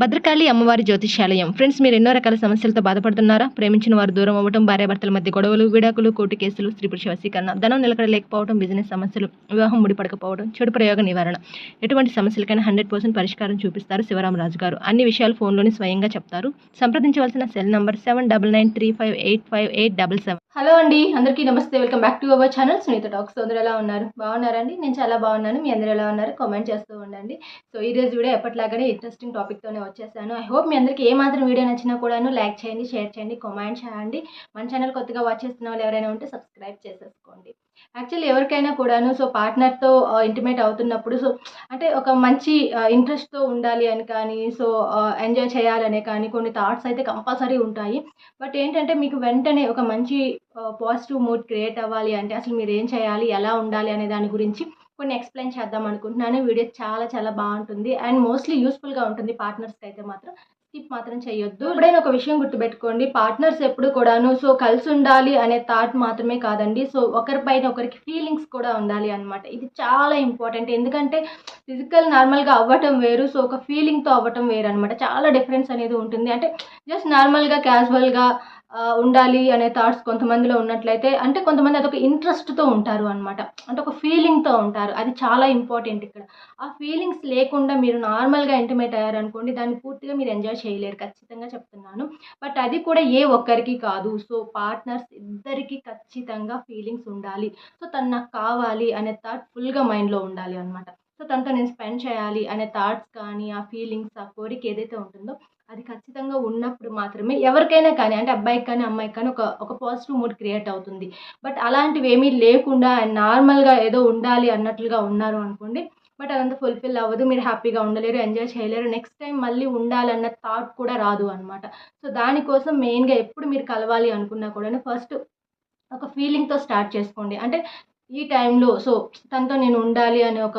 భద్రకాళి అమ్మవారి జ్యోతిష్యాలయం. ఫ్రెండ్స్ మీరు ఎన్నో రకాల సమస్యలతో బాధపడుతున్నారా? ప్రేమించిన వారు దూరం అవ్వటం భార్యాభర్తల మధ్య గొడవలు విడాకులు కోర్టు కేసులు స్త్రీ పురుష వశీకరణ ధనం నిలకడ లేకపోవడం బిజినెస్ సమస్యలు వివాహం ముడిపడకపోవడం చెడు ప్రయోగ నివారణ. ఎటువంటి సమస్యలకైనా హండ్రెడ్ పర్సెంట్ పరిష్కారం చూపిస్తారు శివరామరాజు గారు అన్ని విషయాలు ఫోన్లోనే స్వయంగా చెప్తారు. సంప్రదించవలసిన cell number seven double nine three five eight five eight double seven hello అండి అందరికీ నమస్తే. Welcome back to our channel. Sunitha talks. అందరూ ఎలా ఉన్నారు? బాగున్నారండి? నేను చాలా బాగున్నాను. మీ అందరూ ఎలా ఉన్నారు? కామెంట్ చేస్తూ ఉండండి. సో ఈ రోజు వీడియో ఎప్పటిలాగానే ఇంట్రెస్టింగ్ టాపిక్తోనే వచ్చేసాను. ఐ హోప్ మీ అందరికీ ఏమాత్రం వీడియో నచ్చినా కూడాను లైక్ చేయండి షేర్ చేయండి కామెంట్ చేయండి. మన ఛానల్ కొత్తగా వాచ్ చేస్తున్న వాళ్ళు ఎవరైనా ఉంటే సబ్స్క్రైబ్ చేసేసుకోండి. యాక్చువల్లీ ఎవరికైనా కూడాను సో పార్ట్నర్తో ఇంటిమేట్ అవుతున్నప్పుడు సో అంటే ఒక మంచి ఇంట్రెస్ట్తో ఉండాలి అని కానీ సో ఎంజాయ్ చేయాలనే కానీ కొన్ని థాట్స్ అయితే కంపల్సరీ ఉంటాయి. బట్ ఏంటంటే మీకు వెంటనే ఒక మంచి పాజిటివ్ మూడ్ క్రియేట్ అవ్వాలి అంటే అసలు మీరు ఏం చేయాలి ఎలా ఉండాలి అనే దాని గురించి కొన్ని ఎక్స్ప్లెయిన్ చేద్దాం అనుకుంటున్నాను. వీడియో చాలా చాలా బాగుంటుంది. అండ్ మోస్ట్లీ యూస్ఫుల్గా ఉంటుంది పార్ట్నర్స్కి అయితే మాత్రం. స్కిప్ మాత్రం చేయొద్దు ఎప్పుడైనా ఒక విషయం గుర్తుపెట్టుకోండి. పార్ట్నర్స్ ఎప్పుడు కూడాను సో కలిసి ఉండాలి అనే థాట్ మాత్రమే కాదండి. సో ఒకరిపైన ఒకరికి ఫీలింగ్స్ కూడా ఉండాలి అనమాట ఇది చాలా ఇంపార్టెంట్. ఎందుకంటే ఫిజికల్ నార్మల్గా అవ్వటం వేరు సో ఒక ఫీలింగ్తో అవ్వటం వేరు అనమాట చాలా డిఫరెన్స్ అనేది ఉంటుంది. అంటే జస్ట్ నార్మల్గా క్యాజువల్గా ఉండాలి అనే థాట్స్ కొంతమందిలో ఉన్నట్లయితే అంటే కొంతమంది అదొక ఇంట్రెస్ట్తో ఉంటారు అనమాట అంటే ఒక ఫీలింగ్తో ఉంటారు. అది చాలా ఇంపార్టెంట్ ఇక్కడ. ఆ ఫీలింగ్స్ లేకుండా మీరు నార్మల్గా ఇంటిమేట్ అయ్యారనుకోండి దాన్ని పూర్తిగా మీరు ఎంజాయ్ చేయలేరు. ఖచ్చితంగా చెప్తున్నాను. బట్ అది కూడా ఏ ఒక్కరికి కాదు. సో పార్ట్నర్స్ ఇద్దరికి ఖచ్చితంగా ఫీలింగ్స్ ఉండాలి. సో తను నాకు కావాలి అనే థాట్ ఫుల్గా మైండ్లో ఉండాలి అనమాట సో తనతో నేను స్పెండ్ చేయాలి అనే థాట్స్ కానీ ఆ ఫీలింగ్స్ ఆ కోరిక ఏదైతే ఉంటుందో అది ఖచ్చితంగా ఉన్నప్పుడు మాత్రమే ఎవరికైనా కానీ అంటే అబ్బాయికి కానీ అమ్మాయికి కానీ ఒక ఒక పాజిటివ్ మూడ్ క్రియేట్ అవుతుంది. బట్ అలాంటివి ఏమీ లేకుండా నార్మల్గా ఏదో ఉండాలి అన్నట్లుగా ఉన్నారు అనుకోండి బట్ అదంతా ఫుల్ఫిల్ అవ్వదు. మీరు హ్యాపీగా ఉండలేరు ఎంజాయ్ చేయలేరు. నెక్స్ట్ టైం మళ్ళీ ఉండాలన్న థాట్ కూడా రాదు అనమాట సో దానికోసం మెయిన్గా ఎప్పుడు మీరు కలవాలి అనుకున్నా కూడా ఫస్ట్ ఒక ఫీలింగ్తో స్టార్ట్ చేసుకోండి. అంటే ఈ టైంలో సో తనతో నేను ఉండాలి అనే ఒక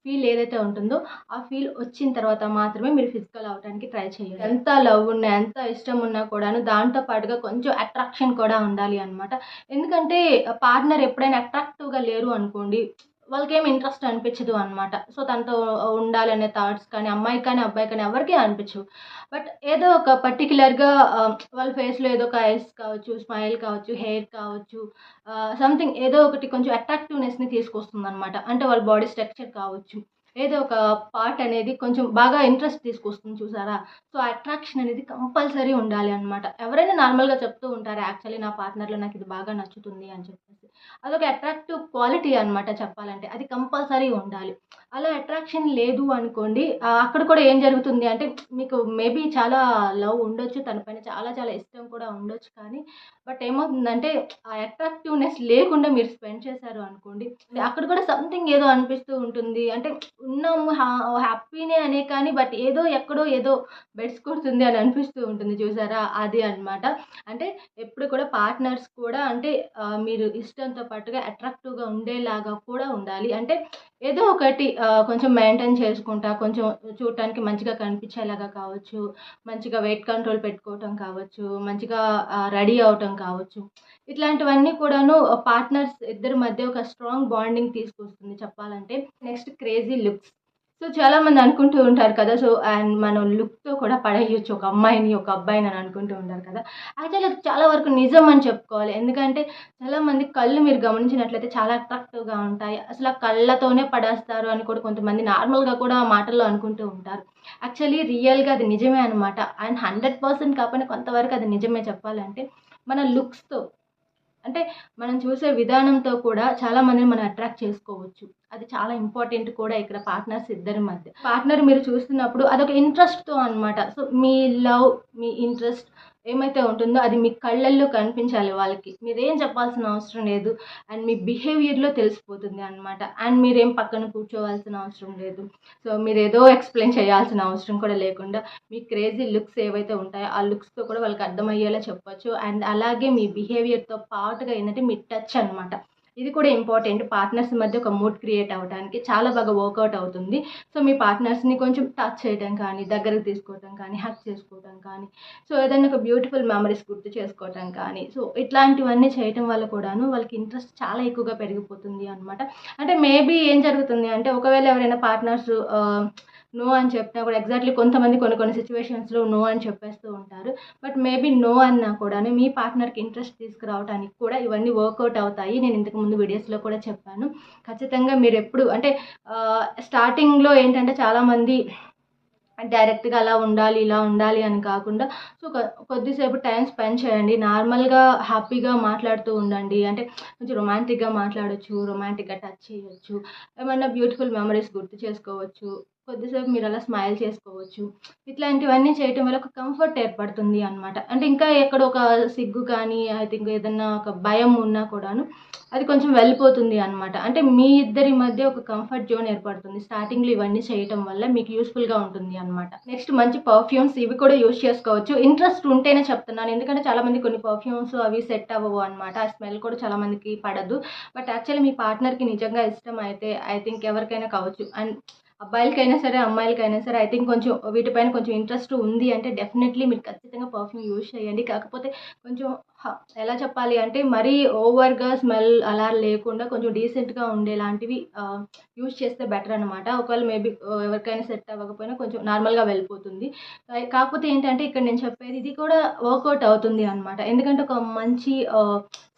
ఫీల్ ఏదైతే ఉంటుందో ఆ ఫీల్ వచ్చిన తర్వాత మాత్రమే మీరు ఫిజికల్ అవ్వడానికి ట్రై చేయాలి. ఎంత లవ్ ఉన్నా ఎంత ఇష్టం ఉన్నా కూడాను దాంతో పాటుగా కొంచెం అట్రాక్షన్ కూడా ఉండాలి అనమాట ఎందుకంటే పార్ట్నర్ ఎప్పుడైనా అట్రాక్టివ్గా లేరు అనుకోండి వాళ్ళకి ఏం ఇంట్రెస్ట్ అనిపించదు అనమాట సో తనతో ఉండాలనే థాట్స్ కానీ అమ్మాయి కానీ అబ్బాయి కానీ ఎవరికీ అనిపించవు. బట్ ఏదో ఒక పర్టికులర్గా వాళ్ళ ఫేస్లో ఏదో ఒక ఐస్ కావచ్చు స్మైల్ కావచ్చు హెయిర్ కావచ్చు సంథింగ్ ఏదో ఒకటి కొంచెం అట్రాక్టివ్నెస్ని తీసుకొస్తుంది అనమాట అంటే వాళ్ళ బాడీ స్ట్రక్చర్ కావచ్చు. ఏదో ఒక పార్ట్ అనేది కొంచెం బాగా ఇంట్రెస్ట్ తీసుకొస్తుంది చూసారా? సో అట్రాక్షన్ అనేది కంపల్సరీ ఉండాలి అనమాట ఎవరైనా నార్మల్గా చెప్తూ ఉంటారు యాక్చువల్లీ నా పార్ట్నర్లో నాకు ఇది బాగా నచ్చుతుంది అని చెప్పేసి. అదొక అట్రాక్టివ్ క్వాలిటీ అనమాట చెప్పాలంటే. అది కంపల్సరీ ఉండాలి. అలా అట్రాక్షన్ లేదు అనుకోండి అక్కడ కూడా ఏం జరుగుతుంది అంటే మీకు మేబీ చాలా లవ్ ఉండొచ్చు తన పైన చాలా చాలా ఇష్టం కూడా ఉండొచ్చు కానీ బట్ ఏమవుతుందంటే ఆ అట్రాక్టివ్నెస్ లేకుండా మీరు స్పెండ్ చేశారు అనుకోండి అక్కడ కూడా సంథింగ్ ఏదో అనిపిస్తూ ఉంటుంది. అంటే ఉన్నాము హ్యాపీనే అనే కానీ బట్ ఏదో ఎక్కడో ఏదో బెడ్స్ కొడుతుంది అని అనిపిస్తూ ఉంటుంది చూసారా? అది అనమాట అంటే ఎప్పుడు కూడా పార్ట్నర్స్ కూడా అంటే మీరు ఇష్టం ఇష్టంతో పాటుగా అట్రాక్టివ్గా ఉండేలాగా కూడా ఉండాలి. అంటే ఏదో ఒకటి కొంచెం మెయింటైన్ చేసుకుంటా కొంచెం చూడటానికి మంచిగా కనిపించేలాగా కావచ్చు మంచిగా వెయిట్ కంట్రోల్ పెట్టుకోవటం కావచ్చు మంచిగా రెడీ అవటం కావచ్చు. ఇట్లాంటివన్నీ కూడాను పార్ట్నర్స్ ఇద్దరి మధ్య ఒక స్ట్రాంగ్ బాండింగ్ తీసుకొస్తుంది చెప్పాలంటే. నెక్స్ట్ క్రేజీ లుక్స్ సో చాలామంది అనుకుంటూ ఉంటారు కదా సో అండ్ మనం లుక్తో కూడా పడేయచ్చు ఒక అమ్మాయిని ఒక అబ్బాయిని అని అనుకుంటూ ఉంటారు కదా. యాక్చువల్లీ చాలా వరకు నిజం అని చెప్పుకోవాలి. ఎందుకంటే చాలామంది కళ్ళు మీరు గమనించినట్లయితే చాలా అట్రాక్టివ్గా ఉంటాయి. అసలు ఆ కళ్ళతోనే పడేస్తారు అని కూడా కొంతమంది నార్మల్గా కూడా మాటల్లో అనుకుంటూ ఉంటారు. యాక్చువల్లీ రియల్గా అది నిజమే అనమాట అండ్ హండ్రెడ్ పర్సెంట్ కాకపోయినా కొంతవరకు అది నిజమే చెప్పాలంటే మన లుక్స్తో అంటే మనం చూసే విధానంతో కూడా చాలా మందిని మనం అట్రాక్ట్ చేసుకోవచ్చు. అది చాలా ఇంపార్టెంట్ కూడా ఇక్కడ పార్ట్నర్స్ ఇద్దరి మధ్య. పార్ట్నర్ మీరు చూస్తున్నప్పుడు అదొక ఇంట్రెస్ట్తో అనమాట సో మీ లవ్ మీ ఇంట్రెస్ట్ ఏమైతే ఉంటుందో అది మీ కళ్ళల్లో కనిపించాలి వాళ్ళకి. మీరేం చెప్పాల్సిన అవసరం లేదు. అండ్ మీ బిహేవియర్లో తెలిసిపోతుంది అనమాట అండ్ మీరేం పక్కన కూర్చోవాల్సిన అవసరం లేదు. సో మీరు ఏదో ఎక్స్ప్లెయిన్ చేయాల్సిన అవసరం కూడా లేకుండా మీ క్రేజీ లుక్స్ ఏవైతే ఉంటాయో ఆ లుక్స్తో కూడా వాళ్ళకి అర్థమయ్యేలా చెప్పొచ్చు. అండ్ అలాగే మీ బిహేవియర్తో పాటుగా ఏంటంటే మీ టచ్ అనమాట ఇది కూడా ఇంపార్టెంట్ పార్ట్నర్స్ మధ్య ఒక మూడ్ క్రియేట్ అవ్వడానికి చాలా బాగా వర్కౌట్ అవుతుంది. సో మీ పార్ట్నర్స్ని కొంచెం టచ్ చేయడం కానీ దగ్గరకు తీసుకోవడం కానీ హక్ చేసుకోవడం కానీ సో ఏదైనా ఒక బ్యూటిఫుల్ మెమరీస్ గుర్తు చేసుకోవడం కానీ సో ఇట్లాంటివన్నీ చేయటం వల్ల కూడాను వాళ్ళకి ఇంట్రెస్ట్ చాలా ఎక్కువగా పెరిగిపోతుంది అనమాట అంటే మేబీ ఏం జరుగుతుంది అంటే ఒకవేళ ఎవరైనా పార్ట్నర్స్ నో అని చెప్పినా కూడా ఎగ్జాక్ట్లీ కొంతమంది కొన్ని కొన్ని సిచ్యువేషన్స్లో నో అని చెప్పేస్తూ ఉంటారు. బట్ మేబీ నో అన్నా కూడా మీ పార్ట్నర్కి ఇంట్రెస్ట్ తీసుకురావడానికి కూడా ఇవన్నీ వర్కౌట్ అవుతాయి. నేను ఇంతకుముందు వీడియోస్లో కూడా చెప్పాను. ఖచ్చితంగా మీరు ఎప్పుడు అంటే స్టార్టింగ్లో ఏంటంటే చాలామంది డైరెక్ట్గా అలా ఉండాలి ఇలా ఉండాలి అని కాకుండా సో కొద్దిసేపు టైం స్పెండ్ చేయండి. నార్మల్గా హ్యాపీగా మాట్లాడుతూ ఉండండి. అంటే కొంచెం రొమాంటిక్గా మాట్లాడచ్చు రొమాంటిక్గా టచ్ చేయొచ్చు. ఏమన్నా బ్యూటిఫుల్ మెమరీస్ గుర్తు చేసుకోవచ్చు. కొద్దిసేపు మీరు అలా స్మైల్ చేసుకోవచ్చు. ఇట్లాంటివన్నీ చేయటం వల్ల ఒక కంఫర్ట్ ఏర్పడుతుంది అనమాట అంటే ఇంకా ఎక్కడ ఒక సిగ్గు కానీ ఐ థింక్ ఏదన్నా ఒక భయం ఉన్నా కూడాను అది కొంచెం వెళ్ళిపోతుంది అనమాట అంటే మీ ఇద్దరి మధ్య ఒక కంఫర్ట్ జోన్ ఏర్పడుతుంది. స్టార్టింగ్లో ఇవన్నీ చేయటం వల్ల మీకు యూస్ఫుల్గా ఉంటుంది అనమాట నెక్స్ట్ మంచి పర్ఫ్యూమ్స్ ఇవి కూడా యూస్ చేసుకోవచ్చు. ఇంట్రెస్ట్ ఉంటేనే చెప్తున్నాను. ఎందుకంటే చాలామంది కొన్ని పర్ఫ్యూమ్స్ అవి సెట్ అవ్వవు అనమాట ఆ స్మెల్ కూడా చాలామందికి పడదు. బట్ యాక్చువల్లీ మీ పార్ట్నర్కి నిజంగా ఇష్టం అయితే ఐ థింక్ ఎవరికైనా కావచ్చు. అండ్ అబ్బాయిలకైనా సరే అమ్మాయిలకైనా సరే ఐ థింక్ కొంచెం వీటిపైన కొంచెం ఇంట్రెస్ట్ ఉంది అంటే డెఫినెట్లీ మీరు ఖచ్చితంగా పర్ఫ్యూమ్ యూజ్ చేయండి. కాకపోతే కొంచెం ఎలా చెప్పాలి అంటే మరీ ఓవర్గా స్మెల్ అలా లేకుండా కొంచెం డీసెంట్గా ఉండేలాంటివి యూజ్ చేస్తే బెటర్ అనమాట ఒకవేళ మేబీ ఎవరికైనా సెట్ అవ్వకపోయినా కొంచెం నార్మల్గా వెళ్ళిపోతుంది. కాకపోతే ఏంటంటే ఇక్కడ నేను చెప్పేది ఇది కూడా వర్కౌట్ అవుతుంది అనమాట ఎందుకంటే ఒక మంచి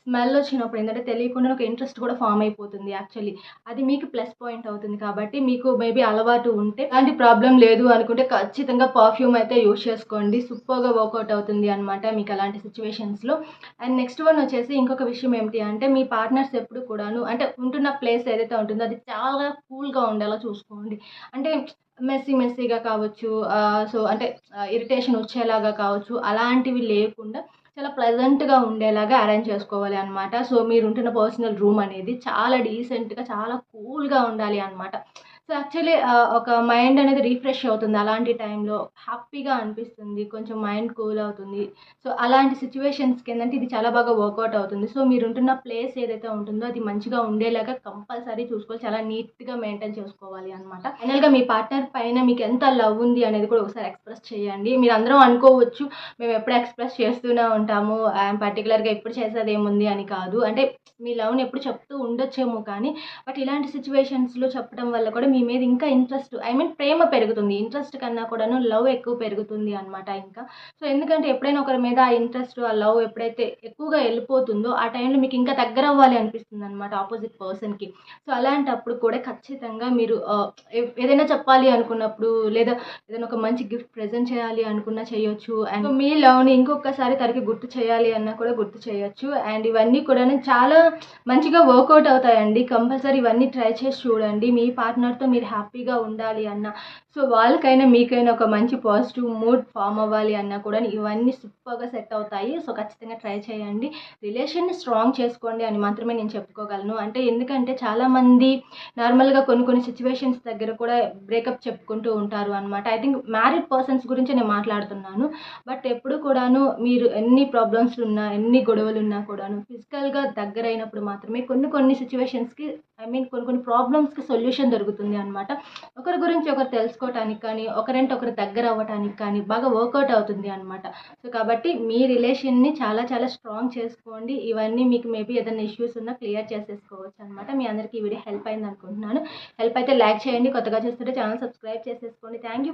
స్మెల్ వచ్చినప్పుడు ఏంటంటే తెలియకుండా ఒక ఇంట్రెస్ట్ కూడా ఫామ్ అయిపోతుంది యాక్చువల్లీ. అది మీకు ప్లస్ పాయింట్ అవుతుంది కాబట్టి మీకు మేబీ అలవాటు ఉంటే అలాంటి ప్రాబ్లం లేదు అనుకుంటే ఖచ్చితంగా పర్ఫ్యూమ్ అయితే యూస్ చేసుకోండి. సూపర్గా వర్కౌట్ అవుతుంది అనమాట మీకు అలాంటి సిచ్యువేషన్స్లో అండ్ నెక్స్ట్ వన్ వచ్చేసి ఇంకొక విషయం ఏమిటి అంటే మీ పార్ట్నర్స్ ఎప్పుడు కూడాను అంటే ఉంటున్న ప్లేస్ ఏదైతే ఉంటుందో అది చాలా కూల్గా ఉండేలా చూసుకోండి. అంటే మెస్సీ మెస్సీగా కావచ్చు సో అంటే ఇరిటేషన్ వచ్చేలాగా కావచ్చు అలాంటివి లేకుండా చాలా ప్లెజెంట్గా ఉండేలాగా అరేంజ్ చేసుకోవాలి అనమాట సో మీరు ఉంటున్న పర్సనల్ రూమ్ అనేది చాలా డీసెంట్గా చాలా కూల్గా ఉండాలి అనమాట సో యాక్చువల్లీ uh, ఒక మైండ్ అనేది రీఫ్రెష్ అవుతుంది అలాంటి టైంలో హ్యాపీగా అనిపిస్తుంది కొంచెం మైండ్ కూల్ అవుతుంది. సో అలాంటి సిచ్యువేషన్స్కి ఏంటంటే ఇది చాలా బాగా వర్కౌట్ అవుతుంది. సో మీరు ఉంటున్న ప్లేస్ ఏదైతే ఉంటుందో అది మంచిగా ఉండేలాగా కంపల్సరీ చూసుకోవాలి. చాలా నీట్గా మెయింటైన్ చేసుకోవాలి అనమాట ఫైనల్గా మీ పార్ట్నర్ పైన మీకు ఎంత లవ్ ఉంది అనేది కూడా ఒకసారి ఎక్స్ప్రెస్ చేయండి. మీరు అందరం అనుకోవచ్చు మేము ఎప్పుడు ఎక్స్ప్రెస్ చేస్తూనే ఉంటాము. పర్టికులర్గా ఎప్పుడు చేసేది ఏముంది అని కాదు. అంటే మీ లవ్ని ఎప్పుడు చెప్తూ ఉండొచ్చేమో కానీ బట్ ఇలాంటి సిచ్యువేషన్స్లో చెప్పడం వల్ల కూడా మీ మీద ఇంకా ఇంట్రెస్ట్ ఐ మీన్ ప్రేమ పెరుగుతుంది. ఇంట్రెస్ట్ కన్నా కూడాను లవ్ ఎక్కువ పెరుగుతుంది అనమాట ఇంకా. సో ఎందుకంటే ఎప్పుడైనా ఒకరి మీద ఆ ఇంట్రెస్ట్ ఆ లవ్ ఎప్పుడైతే ఎక్కువగా వెళ్ళిపోతుందో ఆ టైంలో మీకు ఇంకా దగ్గర అవ్వాలి అనిపిస్తుంది అనమాట ఆపోజిట్ పర్సన్కి సో అలాంటప్పుడు కూడా ఖచ్చితంగా మీరు ఏదైనా చెప్పాలి అనుకున్నప్పుడు లేదా ఏదైనా ఒక మంచి గిఫ్ట్ ప్రజెంట్ చేయాలి అనుకున్నా చేయొచ్చు. అండ్ మీ లవ్ని ఇంకొకసారి తనకి గుర్తు చేయాలి అన్నా కూడా గుర్తు చేయొచ్చు. అండ్ ఇవన్నీ కూడా చాలా మంచిగా వర్కౌట్ అవుతాయండి. కంపల్సరీ ఇవన్నీ ట్రై చేసి చూడండి. మీ పార్ట్నర్తో మీరు హ్యాపీగా ఉండాలి అన్న. సో వాళ్ళకైనా మీకైనా ఒక మంచి పాజిటివ్ మూడ్ ఫామ్ అవ్వాలి అన్నా కూడా ఇవన్నీ సూపర్గా సెట్ అవుతాయి. సో ఖచ్చితంగా ట్రై చేయండి. రిలేషన్ని స్ట్రాంగ్ చేసుకోండి అని మాత్రమే నేను చెప్పుకోగలను. అంటే ఎందుకంటే చాలామంది నార్మల్గా కొన్ని కొన్ని సిచ్యువేషన్స్ దగ్గర కూడా బ్రేకప్ చెప్పుకుంటూ ఉంటారు అనమాట ఐ థింక్ మ్యారీడ్ పర్సన్స్ గురించి నేను మాట్లాడుతున్నాను. బట్ ఎప్పుడు కూడాను మీరు ఎన్ని ప్రాబ్లమ్స్ ఉన్నా ఎన్ని గొడవలు ఉన్నా కూడాను ఫిజికల్గా దగ్గర అయినప్పుడు మాత్రమే కొన్ని కొన్ని సిచ్యువేషన్స్కి ఐ మీన్ కొన్ని కొన్ని ప్రాబ్లమ్స్కి సొల్యూషన్ దొరుకుతుంది. అనమాట ఒకరి గురించి ఒకరు తెలుసుకోవటానికి కానీ ఒకరింటి ఒకరు దగ్గర అవ్వటానికి కానీ బాగా వర్కౌట్ అవుతుంది అనమాట సో కాబట్టి మీ రిలేషన్ని చాలా చాలా స్ట్రాంగ్ చేసుకోండి. ఇవన్నీ మీకు మేబీ ఏదైనా ఇష్యూస్ ఉన్నా క్లియర్ చేసేసుకోవచ్చు అనమాట మీ అందరికీ ఈ వీడియో హెల్ప్ అయింది అనుకుంటున్నాను. హెల్ప్ అయితే లైక్ చేయండి. కొత్తగా చూస్తుంటే ఛానల్ సబ్స్క్రైబ్ చేసేసుకోండి. Thank you